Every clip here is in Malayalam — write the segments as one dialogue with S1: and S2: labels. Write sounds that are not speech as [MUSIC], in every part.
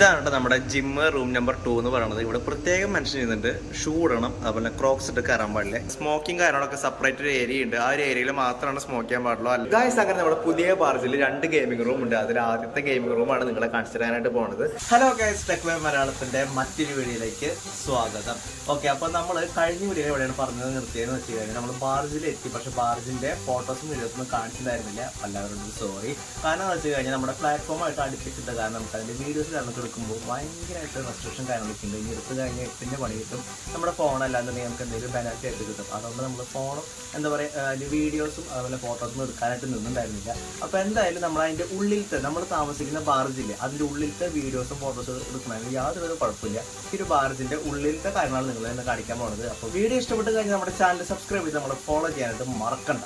S1: ഇതാണ് നമ്മുടെ ജിമ്മ് റൂം നമ്പർ ടു എന്ന് പറയുന്നത് ഇവിടെ പ്രത്യേകം മെൻഷൻ ചെയ്യുന്നുണ്ട്. ഷൂ ഇടണം അതുപോലെ ക്രോക്സ് ഇട്ട് കയറാൻ പാടില്ല. സ്മോക്കിംഗ് കാര്യങ്ങളൊക്കെ സെപ്പറേറ്റ് ഒരു ഏരിയ ഉണ്ട്. ആ ഒരു ഏരിയയിൽ മാത്രമാണ് സ്മോക്ക് ചെയ്യാൻ പാടുള്ളൂ. അല്ല ഗായ്സ് അങ്ങനെ നമ്മുടെ പുതിയ ബാർജിൽ രണ്ട് ഗെയിമിംഗ് റൂം ഉണ്ട്. അതിൽ ആദ്യത്തെ ഗെയിമിംഗ് റൂമാണ് നിങ്ങളെ കാണിച്ചു തരാനായിട്ട് പോകുന്നത് ഹലോ ഗൈസ് ടെക്വേ മലയാളത്തിന്റെ മറ്റൊരു വീഡിയോയിലേക്ക് സ്വാഗതം. ഓക്കെ അപ്പൊ നമ്മൾ കഴിഞ്ഞ വീഡിയോ എവിടെയാണ് പറഞ്ഞത് നിർത്തിയെന്ന് വെച്ച് കഴിഞ്ഞാൽ നമ്മൾ ബാർജിൽ എത്തി. പക്ഷെ ബാർജിന്റെ ഫോട്ടോസും വീഡിയോസും കാണിച്ചിട്ടുണ്ടായിരുന്നില്ല എല്ലാവരോടും സോറി കാരണം എന്ന് വെച്ച് കഴിഞ്ഞാൽ നമ്മുടെ പ്ലാറ്റ്ഫോമായിട്ട് അടുപ്പിച്ചിട്ട് കാരണം നമുക്ക് അതിന്റെ വീഡിയോസ് കാരണം എടുക്കുമ്പോൾ ഭയങ്കരമായിട്ട് റെസ്ട്രിക്ഷൻ കാര്യങ്ങളൊക്കെ ഉണ്ട്. ഇനി എടുത്ത് കഴിഞ്ഞാൽ പിന്നെ പണി കിട്ടും. നമ്മുടെ ഫോൺ അല്ലാന്നുണ്ടെങ്കിൽ നമുക്ക് എന്തെങ്കിലും പെനാൽറ്റി ആയിട്ട് കിട്ടും. അതുകൊണ്ട് നമ്മൾ ഫോണും എന്താ പറയുക വീഡിയോസും അതുപോലെ ഫോട്ടോസും എടുക്കാനായിട്ട് നിന്നുണ്ടായിരുന്നില്ല അപ്പോൾ എന്തായാലും നമ്മൾ അതിന്റെ ഉള്ളിലത്തെ നമ്മൾ താമസിക്കുന്ന ബാർജില്ലേ അതിന്റെ ഉള്ളിലത്തെ വീഡിയോസും ഫോട്ടോസും എടുക്കണമെങ്കിൽ യാതൊരു കുഴപ്പമില്ല. ഈ ഒരു ബാർജിന്റെ ഉള്ളിലത്തെ കാര്യങ്ങളാണ് നിങ്ങൾ തന്നെ കാണിക്കാൻ പോകുന്നത് അപ്പോൾ വീഡിയോ ഇഷ്ടപ്പെട്ട് കഴിഞ്ഞാൽ നമ്മുടെ ചാനൽ സബ്സ്ക്രൈബ് ചെയ്ത് നമ്മളെ ഫോളോ ചെയ്യാനായിട്ട് മറക്കണ്ട.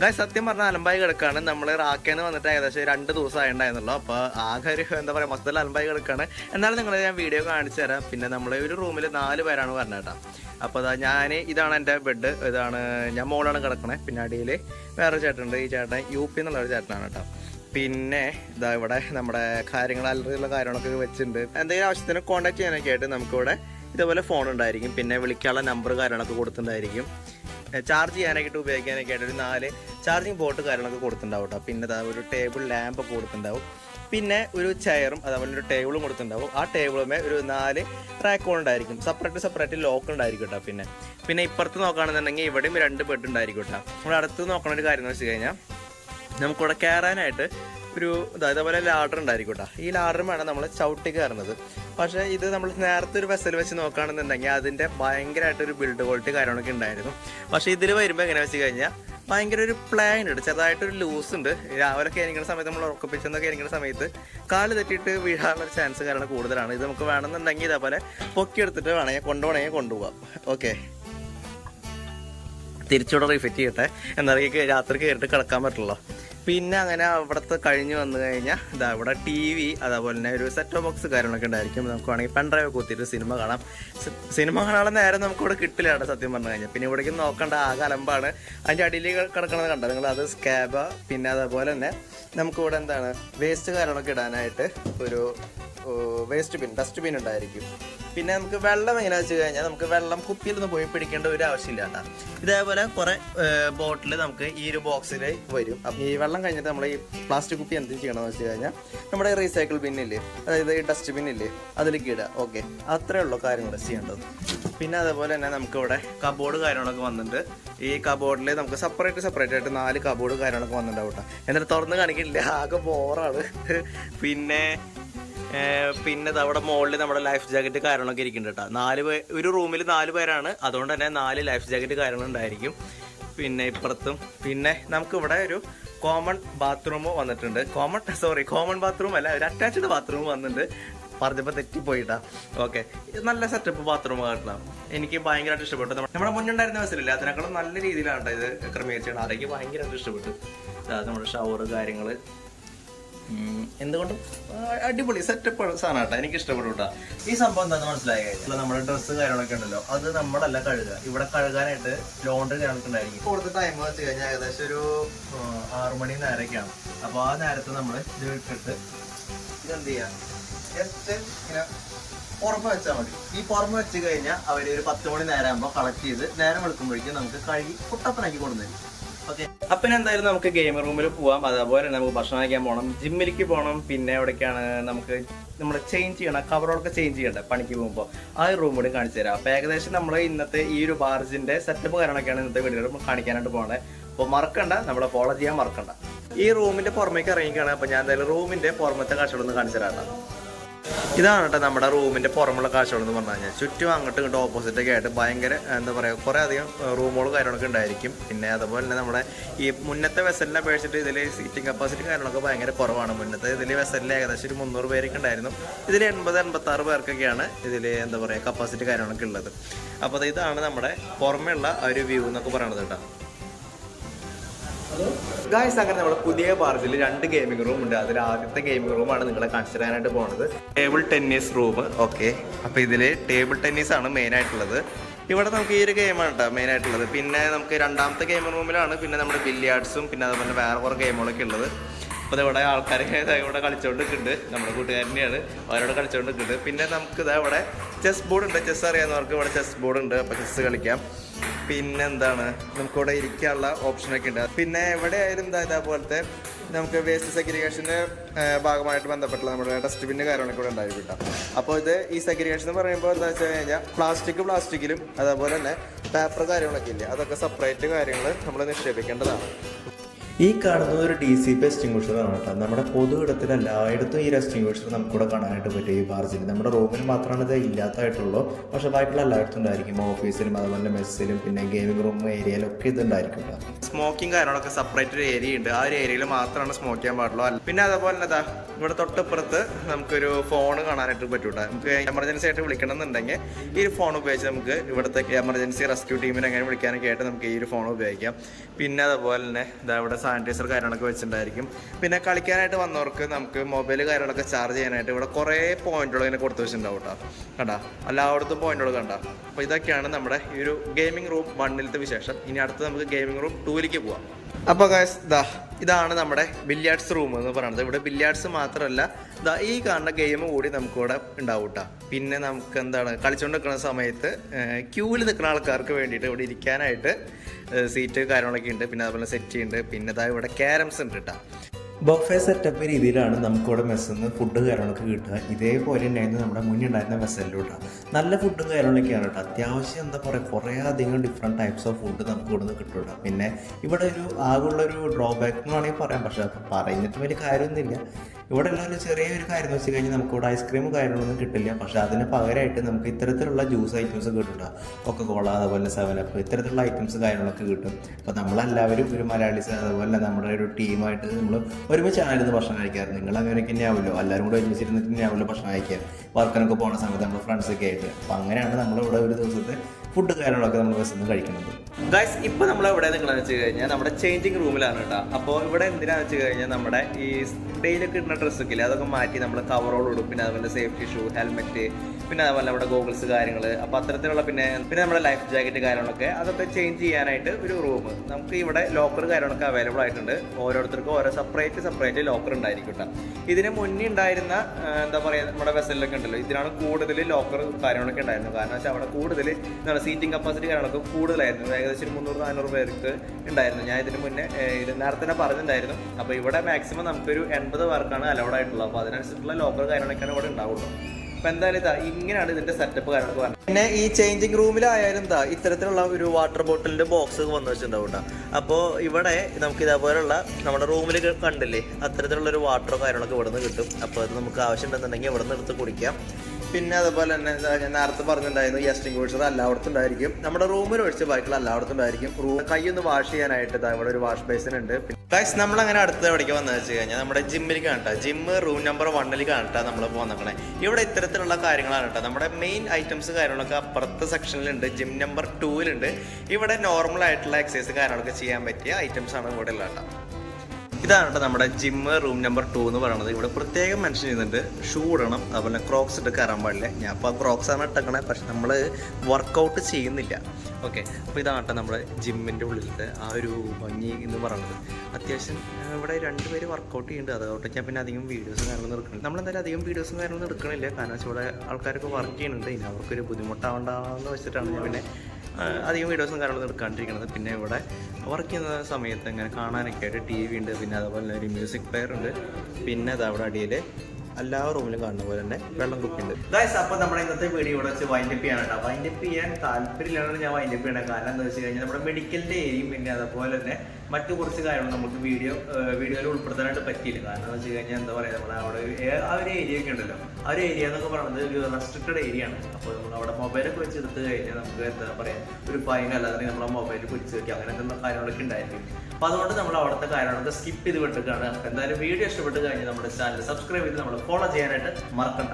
S1: ഗായ് സത്യം പറഞ്ഞാൽ അലമ്പായി കിടക്കാണ്. നമ്മൾ റാക്കേന്ന് വന്നിട്ട് ഏകദേശം രണ്ട് ദിവസം ആയിട്ടുണ്ടായിരുന്നുള്ളൂ. അപ്പോൾ ആകെ ഒരു എന്താ പറയുക മൊത്തത്തിൽ അലമ്പായി കിടക്കാണ് എന്നാലും നിങ്ങൾ ഞാൻ വീഡിയോ കാണിച്ചു തരാം. പിന്നെ നമ്മൾ ഒരു റൂമിൽ നാല് പേരാണ് പറഞ്ഞത് കേട്ടോ അപ്പോൾ അതാ ഞാൻ ഇതാണ് എന്റെ ബെഡ് ഇതാണ് ഞാൻ മോളാണ് കിടക്കണേ. പിന്നെ അടിയിൽ വേറൊരു ചേട്ടനുണ്ട്. ഈ ചേട്ടൻ യു പി എന്നുള്ള ഒരു ചേട്ടനാണ് കേട്ടോ പിന്നെ ഇതാ ഇവിടെ നമ്മുടെ കാര്യങ്ങൾ അലറിയുള്ള കാര്യങ്ങളൊക്കെ വെച്ചിട്ടുണ്ട്. എന്തെങ്കിലും ആവശ്യത്തിന് കോൺടാക്ട് ചെയ്യാനൊക്കെ ആയിട്ട് നമുക്കിവിടെ ഇതേപോലെ ഫോൺ ഉണ്ടായിരിക്കും. പിന്നെ വിളിക്കാനുള്ള നമ്പർ കാര്യങ്ങളൊക്കെ കൊടുത്തിട്ടുണ്ടായിരിക്കും. ചാർജ് ചെയ്യാനായിട്ട് ഉപയോഗിക്കാനൊക്കെ ആയിട്ട് ഒരു നാല് ചാർജിങ് ബോട്ട് കാര്യങ്ങളൊക്കെ കൊടുത്തിട്ടുണ്ടാവും കേട്ടോ പിന്നെ ഒരു ടേബിൾ ലാമ്പ് ഒക്കെ കൊടുത്തിട്ടുണ്ടാവും. പിന്നെ ഒരു ചെയറും അതേപോലെ ഒരു ടേബിളും കൊടുത്തിട്ടുണ്ടാവും. ആ ടേബിളുമേ ഒരു നാല് ട്രാക്ക് ഉണ്ടായിരിക്കും. സെപ്പറേറ്റ് സെപ്പറേറ്റ് ലോക്ക് ഉണ്ടായിരിക്കും കേട്ടോ പിന്നെ. പിന്നെ ഇപ്പുറത്ത് നോക്കുകയാണെന്നുണ്ടെങ്കിൽ ഇവിടെയും രണ്ട് ബെഡ് ഉണ്ടായിരിക്കും കേട്ടോ നമ്മൾ അടുത്ത് നോക്കണ ഒരു കാര്യം എന്ന് വെച്ച് കഴിഞ്ഞാൽ നമുക്കിവിടെ കയറാനായിട്ട് ഒരു ഇതാ ഇതേപോലെ ലാഡർ ഉണ്ടായിരിക്കും കേട്ടോ ഈ ലാഡർ വേണം നമ്മൾ ചവിട്ടി കയറുന്നത്. പക്ഷേ ഇത് നമ്മൾ നേരത്തെ ഒരു ബസ്സിൽ വെച്ച് നോക്കുകയാണെന്നുണ്ടെങ്കിൽ അതിന്റെ ഭയങ്കരമായിട്ടൊരു ബിൽഡ് ക്വാളിറ്റി കാര്യങ്ങളൊക്കെ ഉണ്ടായിരുന്നു. പക്ഷേ ഇതിൽ വരുമ്പോൾ എങ്ങനെ വെച്ച് കഴിഞ്ഞാൽ ഭയങ്കര ഒരു പ്ലാൻ ഉണ്ട്. ചെറുതായിട്ടൊരു ലൂസ് ഉണ്ട്. രാവിലെ കയറിക്കുന്ന സമയത്ത് നമ്മൾ ഉറക്കപ്പിച്ചെന്നൊക്കെ ഇരിക്കുന്ന സമയത്ത് കാൽ തെറ്റിയിട്ട് വീഴാനുള്ള ചാൻസ് കാരണം കൂടുതലാണ്. ഇത് നമുക്ക് വേണമെന്നുണ്ടെങ്കിൽ ഇതേപോലെ പൊക്കിയെടുത്തിട്ട് വേണമെങ്കിൽ കൊണ്ടുപോകണമെങ്കിൽ കൊണ്ടുപോകാം. ഓക്കെ തിരിച്ചുകൂടെ റിഫിറ്റ് ചെയ്യട്ടെ. എന്നാലും രാത്രി കയറിയിട്ട് കിടക്കാൻ പറ്റുള്ളൂ പിന്നെ അങ്ങനെ അവിടുത്തെ കഴിഞ്ഞ് വന്നു കഴിഞ്ഞാൽ ഇതാ ഇവിടെ ടി വി അതേപോലെ തന്നെ ഒരു സെറ്റ് ബോക്സ് കാര്യങ്ങളൊക്കെ ഉണ്ടായിരിക്കും. നമുക്ക് വേണമെങ്കിൽ പെൺഡ്രൈവ് കുത്തിയിട്ട് സിനിമ കാണാം. സിനിമ കാണാനുള്ള നേരം നമുക്ക് ഇവിടെ കിട്ടില്ല കേട്ടോ സത്യം പറഞ്ഞു കഴിഞ്ഞാൽ പിന്നെ ഇവിടേക്ക് നോക്കേണ്ട ആകെ അലമ്പാണ്. അതിന്റെ അടിയിൽ കിടക്കണത് കണ്ടോ? നിങ്ങൾ അത് സ്കാബ പിന്നെ അതേപോലെ തന്നെ നമുക്കിവിടെ എന്താണ് വേസ്റ്റ് കാര്യങ്ങളൊക്കെ ഇടാനായിട്ട് ഒരു വേസ്റ്റ് ബിൻ ഡസ്റ്റ് ബിൻ ഉണ്ടായിരിക്കും. പിന്നെ നമുക്ക് വെള്ളം എങ്ങനെ വെച്ച് കഴിഞ്ഞാൽ നമുക്ക് വെള്ളം കുപ്പിയിലൊന്നും പോയി പിടിക്കേണ്ട ഒരു ആവശ്യമില്ല കേട്ടോ. ഇതേപോലെ കുറെ ബോട്ടിൽ നമുക്ക് ഈ ഒരു ബോക്സിൽ വരും. അപ്പം ഈ വെള്ളം കഴിഞ്ഞിട്ട് നമ്മൾ ഈ പ്ലാസ്റ്റിക് കുപ്പി എന്ത് ചെയ്യണമെന്ന് വെച്ച് കഴിഞ്ഞാൽ നമ്മുടെ റീസൈക്കിൾ ബിന്നില്ലേ അതായത് ഈ ഡസ്റ്റ് ഇല്ലേ അതിലേക്ക് ഇടുക. ഓക്കെ അത്രേ ഉള്ളൂ കാര്യങ്ങൾ ചെയ്യേണ്ടത്. പിന്നെ അതേപോലെ തന്നെ നമുക്ക് ഇവിടെ കബോർഡ് കാര്യങ്ങളൊക്കെ വന്നിട്ടുണ്ട്. ഈ കബോർഡിൽ നമുക്ക് സെപ്പറേറ്റ് സെപ്പറേറ്റ് ആയിട്ട് നാല് കബോർഡ് കാര്യങ്ങളൊക്കെ വന്നിട്ടുണ്ടാവും കേട്ടോ. എന്നിട്ട് തുറന്ന് കാണിക്കില്ല. ആകെ ബോറാണ് [LAUGHS] പിന്നെ പിന്നെ അവിടെ മുകളിൽ നമ്മുടെ ലൈഫ് ജാക്കറ്റ് കാര്യങ്ങളൊക്കെ ഇരിക്കുന്നുണ്ട് കേട്ടോ. നാല് പേ ഒരു റൂമിൽ നാല് പേരാണ്. അതുകൊണ്ട് തന്നെ നാല് ലൈഫ് ജാക്കറ്റ് കാര്യങ്ങൾ ഉണ്ടായിരിക്കും. പിന്നെ ഇപ്പുറത്തും പിന്നെ നമുക്ക് ഇവിടെ ഒരു കോമൺ ബാത്റൂം വന്നിട്ടുണ്ട്. കോമൺ സോറി കോമൺ ബാത്റൂം അല്ല ഒരു അറ്റാച്ച്ഡ് ബാത്റൂം വന്നിട്ടുണ്ട്. പറഞ്ഞപ്പോൾ തെറ്റിപ്പോയിട്ടാ. ഓക്കെ നല്ല സെറ്റപ്പ് ബാത്റൂം കേട്ടോ. എനിക്ക് ഭയങ്കരമായിട്ട് ഇഷ്ടപ്പെട്ടു. നമ്മ- നമ്മുടെ മുന്നുണ്ടായിരുന്ന ബസ്സിലില്ല അതിനേക്കാളും നല്ല രീതിയിലാണ് ഇത് ക്രമീകരിച്ചത്. അതൊക്കെ ഭയങ്കരമായിട്ട് ഇഷ്ടപ്പെട്ടു. നമ്മുടെ ഷവർ കാര്യങ്ങൾ എന്തുകൊണ്ടും അടിപൊളി സെറ്റപ്പ് സാധനം കേട്ടോ എനിക്ക് ഇഷ്ടപ്പെടും കേട്ടോ ഈ സംഭവം എന്താണെന്ന് മനസ്സിലായി നമ്മുടെ ഡ്രസ്സ് കാര്യങ്ങളൊക്കെ ഉണ്ടല്ലോ. അത് നമ്മളല്ല കഴുകുക. ഇവിടെ കഴുകാനായിട്ട് ലോണ്ടറി കാര്യങ്ങളൊക്കെ ഉണ്ടായിരിക്കും. കൊടുത്ത ടൈം വെച്ച് കഴിഞ്ഞാൽ ഏകദേശം ഒരു ആറ് മണി നേരൊക്കെയാണ്. അപ്പോൾ ആ നേരത്തെ നമ്മൾ ഇത് ഇട്ടിട്ട് ഇതെന്ത് ചെയ്യാം? ജസ്റ്റ് ഇങ്ങനെ പുറമെ വെച്ചാൽ മതി. ഈ പുറമെ വെച്ച് കഴിഞ്ഞാൽ അവർ ഒരു പത്ത് മണി നേരം ആകുമ്പോൾ കളക്ട് ചെയ്ത് നേരം വെളുക്കുമ്പോഴേക്കും നമുക്ക് കഴുകി കുട്ടപ്പനാക്കി കൊണ്ടുവരും ഓക്കെ അപ്പം എന്തായാലും നമുക്ക് ഗെയിം റൂമിൽ പോവാം. അതേപോലെ നമുക്ക് ഭക്ഷണം കഴിക്കാൻ പോകണം ജിമ്മിലേക്ക് പോകണം പിന്നെ എവിടേക്കാണ് നമുക്ക് നമ്മൾ ചേഞ്ച് ചെയ്യണം. കവറോളൊക്കെ ചേഞ്ച് ചെയ്യണ്ടേ പണിക്ക് പോകുമ്പോൾ ആ ഒരു റൂം കൂടി കാണിച്ചു തരാം. അപ്പോൾ ഏകദേശം നമ്മൾ ഇന്നത്തെ ഈ ഒരു ബാർജിന്റെ സെറ്റപ്പ് കാര്യങ്ങളൊക്കെയാണ് ഇന്നത്തെ വീഡിയോ കാണിക്കാനായിട്ട് പോകണേ അപ്പോൾ മറക്കണ്ട. നമ്മളെ ഫോളോ ചെയ്യാൻ മറക്കണ്ട. ഈ റൂമിന്റെ പുറമേക്ക് ഇറങ്ങിക്കാണ് അപ്പോൾ ഞാൻ എന്തായാലും റൂമിന്റെ പുറമത്തെ കാഴ്ചകളൊന്ന് കാണിച്ചു തരാം. ഇതാണ് കേട്ടോ നമ്മുടെ റൂമിന്റെ പുറമുള്ള കാഴ്ചകൾ എന്ന് പറഞ്ഞു കഴിഞ്ഞാൽ. ചുറ്റും അങ്ങോട്ടും ഇങ്ങോട്ട് ഓപ്പോസിറ്റ് ഒക്കെ ആയിട്ട് ഭയങ്കര എന്താ പറയുക കുറേ അധികം റൂമുകളും കാര്യങ്ങളൊക്കെ ഉണ്ടായിരിക്കും. പിന്നെ അതുപോലെ തന്നെ നമ്മുടെ ഈ മുന്നത്തെ വെസലിനെ അപേക്ഷിച്ചിട്ട് ഇതിൽ സീറ്റിംഗ് കപ്പാസിറ്റി കാര്യങ്ങളൊക്കെ ഭയങ്കര കുറവാണ്. മുന്നത്തെ ഇതിൽ വെസലിൽ ഏകദേശം ഒരു മുന്നൂറ് പേരൊക്കെ ഉണ്ടായിരുന്നു. ഇതിൽ എൺപത് എൺപത്തി ആറ് പേർക്കൊക്കെയാണ് ഇതിൽ എന്താ പറയുക കപ്പാസിറ്റി കാര്യങ്ങളൊക്കെ ഉള്ളത്. അപ്പോൾ ഇതാണ് നമ്മുടെ പുറമെയുള്ള ഒരു വ്യൂ എന്നൊക്കെ പറയണത് കേട്ടോ. ഗായ്സ് അങ്ങനെ നമ്മുടെ പുതിയ പാർജിൽ രണ്ട് ഗെയിമിംഗ് റൂം ഉണ്ട്. അതിൽ ആദ്യത്തെ ഗെയിമിംഗ് റൂമാണ് നിങ്ങളെ കൺസിഡർ ചെയ്യാനായിട്ട് പോകുന്നത് ടേബിൾ ടെന്നീസ് റൂം ഓക്കെ അപ്പോൾ ഇതിൽ ടേബിൾ ടെന്നീസ് ആണ് മെയിൻ ആയിട്ടുള്ളത്. ഇവിടെ നമുക്ക് ഈ ഒരു ഗെയിമാണ് കേട്ടോ മെയിൻ ആയിട്ടുള്ളത്. പിന്നെ നമുക്ക് രണ്ടാമത്തെ ഗെയിമിംഗ് റൂമിലാണ് പിന്നെ നമ്മുടെ ബില്ലിയാർഡ്സും പിന്നെ അതുപോലെ വേറെ കുറേ ഗെയിമുകളൊക്കെ ഉള്ളത്. അപ്പോൾ ഇവിടെ ആൾക്കാർ [LAUGHS] ഇവിടെ കളിച്ചുകൊണ്ട് നിൽക്കുന്നുണ്ട് നമ്മുടെ കൂട്ടുകാരനെയാണ്. അവരോട് കളിച്ചുകൊണ്ട് നിൽക്കുന്നുണ്ട് പിന്നെ നമുക്ക് ഇതാ ഇവിടെ ചെസ് ബോർഡ് ഉണ്ട്. ചെസ് അറിയാവുന്നവർക്ക് ഇവിടെ ചെസ് ബോർഡ് ഉണ്ട്. അപ്പോൾ ചെസ് കളിക്കാം. പിന്നെ എന്താണ് നമുക്കിവിടെ ഇരിക്കാനുള്ള ഓപ്ഷനൊക്കെ ഉണ്ട്. പിന്നെ എവിടെ ആയാലും ഇതാ ഇതേപോലത്തെ നമുക്ക് വേസ്റ്റ് സെഗ്രിഗേഷന്റെ ഭാഗമായിട്ട് ബന്ധപ്പെട്ടുള്ള നമ്മുടെ ഡസ്റ്റ്ബിന്റെ കാര്യങ്ങളൊക്കെ ഇവിടെ ഉണ്ടായിരിക്കും കേട്ടോ. അപ്പോൾ ഇത് ഈ സെഗ്രിഗേഷൻ എന്ന് പറയുമ്പോൾ എന്താ വെച്ച് കഴിഞ്ഞാൽ പ്ലാസ്റ്റിക് പ്ലാസ്റ്റിക്കിലും അതേപോലെ തന്നെ പേപ്പർ കാര്യങ്ങളൊക്കെ ഇല്ലേ? അതൊക്കെ സെപ്പറേറ്റ് കാര്യങ്ങൾ നമ്മൾ നിക്ഷേപിക്കേണ്ടതാണ്. ഈ കാണുന്നത് ഒരു ഡി സി പി എക്സ്റ്റിങ്വിഷർ ആണ് കേട്ടോ. നമ്മുടെ പൊതു ഇടത്തിൽ എല്ലായിടത്തും ഈ എക്സ്റ്റിങ്വിഷർ നമുക്കിവിടെ കാണാനായിട്ട് പറ്റും ഈ ബാർജിൽ നമ്മുടെ റൂമിൽ മാത്രമാണ് ഇത് ഇല്ലാത്തതായിട്ടുള്ളൂ. പക്ഷേ ബാക്കിയുള്ള എല്ലായിടത്തും ഉണ്ടായിരിക്കും. ഓഫീസിലും അതുപോലെ മെസ്സിലും പിന്നെ ഗെയിമിംഗ് റൂം ഏരിയയിലും ഒക്കെ ഇതുണ്ടായിരിക്കും സ്മോക്കിംഗ് കാര്യങ്ങളൊക്കെ സെപ്പറേറ്റ് ഒരു ഏരിയ ഉണ്ട്. ആ ഒരു ഏരിയയിൽ മാത്രമാണ് സ്മോക്ക് ചെയ്യാൻ പാടുള്ളൂ. പിന്നെ അതുപോലെ തന്നെ ഇവിടെ തൊട്ടപ്പുറത്ത് നമുക്കൊരു ഫോൺ കാണാനായിട്ട് പറ്റൂട്ടോ നമുക്ക് എമർജൻസി ആയിട്ട് വിളിക്കണമെന്നുണ്ടെങ്കിൽ ഈ ഒരു ഫോൺ ഉപയോഗിച്ച് നമുക്ക് ഇവിടുത്തെ എമർജൻസി റെസ്ക്യൂ ടീമിനെ അങ്ങനെ വിളിക്കാനൊക്കെ ആയിട്ട് നമുക്ക് ഈ ഒരു ഫോൺ ഉപയോഗിക്കാം. പിന്നെ അതുപോലെ തന്നെ ഇതാ ഇവിടെ സാനിറ്റൈസർ കാര്യങ്ങളൊക്കെ വെച്ചിട്ടുണ്ടായിരിക്കും. പിന്നെ കളിക്കാനായിട്ട് വന്നവർക്ക് നമുക്ക് മൊബൈൽ കാര്യങ്ങളൊക്കെ ചാർജ് ചെയ്യാനായിട്ട് ഇവിടെ കുറേ പോയിന്റുകൾ ഇങ്ങനെ കൊടുത്തു വെച്ചിട്ടുണ്ടാവും കേട്ടോ കണ്ടാ? എല്ലായിടത്തും പോയിന്റുകൾ കണ്ട. അപ്പോൾ ഇതൊക്കെയാണ് നമ്മുടെ ഈ ഒരു ഗെയിമിംഗ് റൂം വണ്ണിലത്തെ വിശേഷം. ഇനി അടുത്ത് നമുക്ക് ഗെയിമിംഗ് റൂം ടൂവിലേക്ക് പോവാം. അപ്പോൾ ഗായസ് ദാ ഇതാണ് നമ്മുടെ ബില്യാർഡ്സ് റൂം എന്ന് പറയുന്നത് ഇവിടെ ബില്യാർഡ്സ് മാത്രമല്ല ദാ ഈ കാണുന്ന ഗെയിം കൂടി നമുക്കിവിടെ ഉണ്ടാവും കേട്ടോ പിന്നെ നമുക്ക് എന്താണ് കളിച്ചുകൊണ്ട് നിൽക്കുന്ന സമയത്ത് ക്യൂവിൽ നിൽക്കുന്ന ആൾക്കാർക്ക് വേണ്ടിയിട്ട് ഇവിടെ ഇരിക്കാനായിട്ട് സീറ്റ് കാര്യങ്ങളൊക്കെ ഉണ്ട്. പിന്നെ അതുപോലെ സെറ്റ് ഉണ്ട് പിന്നെ ദാ ഇവിടെ ക്യാരംസ് ഉണ്ട് കേട്ടോ ബൊഫെ സെറ്റപ്പ് രീതിയിലാണ് നമുക്കിവിടെ മെസ്സിൽ നിന്ന് ഫുഡ് കാര്യങ്ങളൊക്കെ കിട്ടുക. ഇതേപോലെ ഉണ്ടായിരുന്നു നമ്മുടെ മുന്നേ ഉണ്ടായിരുന്ന മെസ്സലിലൂടെ നല്ല ഫുഡും കാര്യങ്ങളൊക്കെയാണ് കേട്ടോ അത്യാവശ്യം എന്താ പറയുക കുറേ അധികം ഡിഫറെന്റ് ടൈപ്സ് ഓഫ് ഫുഡ് നമുക്ക് ഇവിടെ നിന്ന് കിട്ടും പിന്നെ ഇവിടെ ഒരു ആകെയുള്ളൊരു ഡ്രോബാക്ക് എന്ന് വേണമെങ്കിൽ പറയാം. പക്ഷേ പറഞ്ഞിട്ട് വലിയ കാര്യമൊന്നുമില്ല. ഇവിടെ ഉള്ള ഒരു ചെറിയൊരു കാര്യം എന്ന് വെച്ച് കഴിഞ്ഞാൽ നമുക്ക് ഇവിടെ ഐസ്ക്രീമും കാര്യങ്ങളൊന്നും കിട്ടില്ല. പക്ഷേ അതിന് പകരമായിട്ട് നമുക്ക് ഇത്തരത്തിലുള്ള ജ്യൂസ് ഐറ്റംസ് കിട്ടും കൊക്ക കോള അതുപോലെ സെവൻ അപ്പ് ഇത്തരത്തിലുള്ള ഐറ്റംസ് കാര്യങ്ങളൊക്കെ കിട്ടും. അപ്പോൾ നമ്മളെല്ലാവരും ഒരു മലയാളീസ് അതുപോലെ നമ്മുടെ ഒരു ടീമായിട്ട് നമ്മൾ ഒരുമിച്ചായിരുന്നു ഭക്ഷണം കഴിക്കാറ്? നിങ്ങൾ അങ്ങനെയൊക്കെ തന്നെയാവുമല്ലോ എല്ലാവരും കൂടെ ഒരുമിച്ചിരുന്നിട്ട് തന്നെ ആവുമല്ലോ ഭക്ഷണം കഴിക്കുക വർക്കിനൊക്കെ പോകുന്ന സമയത്ത് നമ്മൾ ഫ്രണ്ട്സൊക്കെ ആയിട്ട് അപ്പം അങ്ങനെയാണ് നമ്മളിവിടെ ഒരു ദിവസത്തെ ഫുഡ് കാര്യങ്ങളൊക്കെ നമ്മൾ ബസ്സിൽ നിന്ന് കഴിക്കുന്നത്. ഗൈസ് ഇപ്പോൾ നമ്മൾ എവിടെ നിൽക്കണമെന്ന് വെച്ച് കഴിഞ്ഞാൽ നമ്മുടെ ചേഞ്ചിങ് റൂമിലാണ് കേട്ടോ. അപ്പോൾ ഇവിടെ എന്തിനാന്ന് വെച്ച് കഴിഞ്ഞാൽ നമ്മുടെ ഈ ഡെയിലൊക്കെ ഇടുന്ന ഡ്രസ്സൊക്കെ ഇല്ലേ അതൊക്കെ മാറ്റി നമ്മൾ കവറോൾ ഉടുപ്പിന് അതുപോലെ സേഫ്റ്റി ഷൂ ഹെൽമെറ്റ് പിന്നെ അതുപോലെ നമ്മുടെ ഗോഗിൾസ് കാര്യങ്ങൾ അപ്പോൾ അത്തരത്തിലുള്ള പിന്നെ പിന്നെ നമ്മുടെ ലൈഫ് ജാക്കറ്റ് കാര്യങ്ങളൊക്കെ അതൊക്കെ ചേഞ്ച് ചെയ്യാനായിട്ട് ഒരു റൂം നമുക്ക് ഇവിടെ ലോക്കർ കാര്യങ്ങളൊക്കെ അവൈലബിൾ ആയിട്ടുണ്ട്. ഓരോരുത്തർക്കും ഓരോ സെപ്പറേറ്റ് സെപ്പറേറ്റ് ലോക്കർ ഉണ്ടായിരിക്കും കേട്ടോ. ഇതിന് മുന്നേ ഉണ്ടായിരുന്ന എന്താ പറയുക നമ്മുടെ വെസലിലൊക്കെ ഉണ്ടല്ലോ. ഇതിനാണ് കൂടുതൽ ലോക്കർ കാര്യങ്ങളൊക്കെ ഉണ്ടായിരുന്നു കാരണം വെച്ചാൽ അവിടെ കൂടുതൽ എന്താണ് സീറ്റിംഗ് കപ്പാസിറ്റി കാര്യങ്ങളൊക്കെ കൂടുതലായിരുന്നു. ഏകദേശം മുന്നൂറ് നാനൂറ് പേർക്ക് ഉണ്ടായിരുന്നു. ഞാൻ ഇതിന് മുന്നേ ഇത് നേരത്തെ തന്നെ പറഞ്ഞിട്ടുണ്ടായിരുന്നു. അപ്പോൾ ഇവിടെ മാക്സിമം നമുക്കൊരു എൺപത് പേർക്കാണ് അലൗഡ് ആയിട്ടുള്ളത്. അപ്പോൾ അതിനനുസരിച്ചുള്ള ലോക്കർ കാര്യങ്ങളൊക്കെയാണ് ഇവിടെ ഉണ്ടാവുള്ളൂ. അപ്പൊ എന്തായാലും ഇതാ ഇങ്ങനെയാണ് ഇതിന്റെ സെറ്റപ്പ് കാര്യങ്ങളൊക്കെ പറഞ്ഞത്. പിന്നെ ഈ ചേഞ്ചിങ് റൂമിലായാലും ഇതാ ഇത്തരത്തിലുള്ള ഒരു വാട്ടർ ബോട്ടിലിന്റെ ബോക്സ് വന്നു വെച്ചിട്ടുണ്ടാവും അപ്പോ ഇവിടെ നമുക്ക് ഇതേപോലുള്ള നമ്മുടെ റൂമിൽ കണ്ടില്ലേ അത്തരത്തിലുള്ള ഒരു വാട്ടറോ കാര്യങ്ങളൊക്കെ ഇവിടെ നിന്ന് കിട്ടും. അപ്പോൾ അത് നമുക്ക് ആവശ്യമുണ്ടെന്നുണ്ടെങ്കിൽ നിന്ന് എടുത്ത് കുടിക്കാം. പിന്നെ അതുപോലെ തന്നെ ഞാൻ നേരത്തെ പറഞ്ഞിട്ടുണ്ടായിരുന്നു എസ്റ്റിംഗ് കുഴിച്ചത് എല്ലായിടത്തും ഉണ്ടായിരിക്കും. നമ്മുടെ റൂമിൽ ഒഴിച്ച് ബാക്കിയുള്ള എല്ലായിടത്തും ഉണ്ടായിരിക്കും. റൂം കൈ ഒന്ന് വാഷ് ചെയ്യാനായിട്ട് ഇവിടെ ഒരു വാഷ് ബേസിൻ ഉണ്ട്. ഗൈസ് നമ്മൾ അങ്ങനെ അടുത്ത എവിടേക്ക് വന്നു വെച്ച് കഴിഞ്ഞാൽ നമ്മുടെ ജിമ്മിൽ കാണട്ടെ ജിമ്മ് റൂം നമ്പർ വണ്ണിൽ കാണട്ടെ നമ്മൾ പോന്നേക്കണേ. ഇവിടെ ഇത്തരത്തിലുള്ള കാര്യങ്ങളാണ് കേട്ടോ നമ്മുടെ മെയിൻ ഐറ്റംസ് കാര്യങ്ങളൊക്കെ അപ്പുറത്തെ സെക്ഷനിലുണ്ട് ജിം നമ്പർ ടൂവിലുണ്ട് ഇവിടെ നോർമൽ ആയിട്ടുള്ള എക്സസൈസ് കാര്യങ്ങളൊക്കെ ചെയ്യാൻ പറ്റിയ ഐറ്റംസ് ആണ് ഇവിടെ ഉള്ളത് കേട്ടോ ഇതാണ് കേട്ടോ നമ്മുടെ ജിമ്മ് റൂം നമ്പർ ടു എന്ന് പറയുന്നത്. ഇവിടെ പ്രത്യേകം മെൻഷൻ ചെയ്യുന്നുണ്ട് ഷൂ ഇടണം അതുപോലെ ക്രോക്സ് ഇട്ട് കയറാൻ പാടില്ല? ഞാൻ ഇപ്പോൾ ക്രോക്സ് ആണ് ഇട്ടേക്കണേ. പക്ഷെ നമ്മൾ വർക്കൗട്ട് ചെയ്യുന്നില്ല. ഓക്കെ. അപ്പോൾ ഇതാണ് നമ്മുടെ ജിമ്മിന്റെ ഉള്ളിലത്തെ ആ ഒരു ഭംഗി എന്ന് പറയുന്നത്. അത്യാവശ്യം ഇവിടെ രണ്ട് പേര് വർക്കൗട്ട് ചെയ്യുന്നുണ്ട്. അതുകൊണ്ട് ഞാൻ പിന്നെ അധികം വീഡിയോസും കാര്യങ്ങളൊന്നും എടുക്കുന്നില്ല നമ്മളെന്തായാലും അധികം വീഡിയോസും കാര്യങ്ങളൊന്നും എടുക്കണില്ല. കാരണം വെച്ചാൽ ഇവിടെ ആൾക്കാരൊക്കെ വർക്ക് ചെയ്യുന്നുണ്ട്. ഇനി അവർക്കൊരു ബുദ്ധിമുട്ടാവണ്ടെന്ന് വെച്ചിട്ടാണ് ഞാൻ പിന്നെ അധികം വീഡിയോസും കാര്യങ്ങളൊന്നും എടുക്കാണ്ടിരിക്കുന്നത് പിന്നെ ഇവിടെ വർക്ക് ചെയ്യുന്ന സമയത്ത് ഇങ്ങനെ കാണാനൊക്കെ ആയിട്ട് ടി വി ഉണ്ട്. പിന്നെ അതുപോലെ ഒരു മ്യൂസിക് പ്ലെയർ ഉണ്ട്. പിന്നെ അത് അവിടെ അടിയിൽ എല്ലാ റൂമിലും കാണുന്ന പോലെ തന്നെ വെള്ളം കുപ്പിണ്ട് ഗൈസ് അപ്പോൾ നമ്മുടെ ഇന്നത്തെ വീഡിയോ ഇവിടെ വെച്ച് വൈൻഡപ്പ് ചെയ്യാണ് കേട്ടോ. വൈൻഡപ്പ് ചെയ്യാൻ താല്പര്യമില്ലാണ്ട് ഞാൻ വൈൻഡപ്പ് ചെയ്യണം കാരണം എന്താ വെച്ച് കഴിഞ്ഞാൽ നമ്മുടെ മെഡിക്കലിന്റെ ഏരിയയും പിന്നെ അതുപോലെ തന്നെ മറ്റു കുറച്ച് കാര്യങ്ങൾ നമുക്ക് വീഡിയോ വീഡിയോയിൽ ഉൾപ്പെടുത്താനായിട്ട് പറ്റിയില്ല. കാരണം എന്ന് വെച്ച് കഴിഞ്ഞാൽ എന്താ പറയുക നമ്മുടെ അവിടെ ആ ഒരു ഏരിയ ഒക്കെ ഉണ്ടല്ലോ. ആ ഒരു ഏരിയ എന്നൊക്കെ പറയുന്നത് ഒരു റെസ്ട്രിക്റ്റഡ് ഏരിയ ആണ്. അപ്പോൾ നമ്മൾ അവിടെ മൊബൈലൊക്കെ വെച്ച് എടുത്തു കഴിഞ്ഞാൽ നമുക്ക് എന്താ പറയുക ഒരു ഫൈൻ അല്ലാതെ നമ്മളെ മൊബൈൽ കുറിച്ച് വെക്കുക. അങ്ങനെ എന്തെങ്കിലും കാര്യങ്ങളൊക്കെ ഉണ്ടായിരിക്കും. അപ്പോൾ അതുകൊണ്ട് നമ്മൾ അവിടുത്തെ കാര്യങ്ങളൊക്കെ സ്കിപ്പ് ചെയ്ത് വിട്ടിട്ടാണ്. എന്തായാലും വീഡിയോ ഇഷ്ടപ്പെട്ട് കഴിഞ്ഞാൽ നമ്മുടെ ചാനൽ സബ്സ്ക്രൈബ് ചെയ്ത് നമ്മൾ ഫോളോ ചെയ്യാനായിട്ട് മറക്കണ്ട.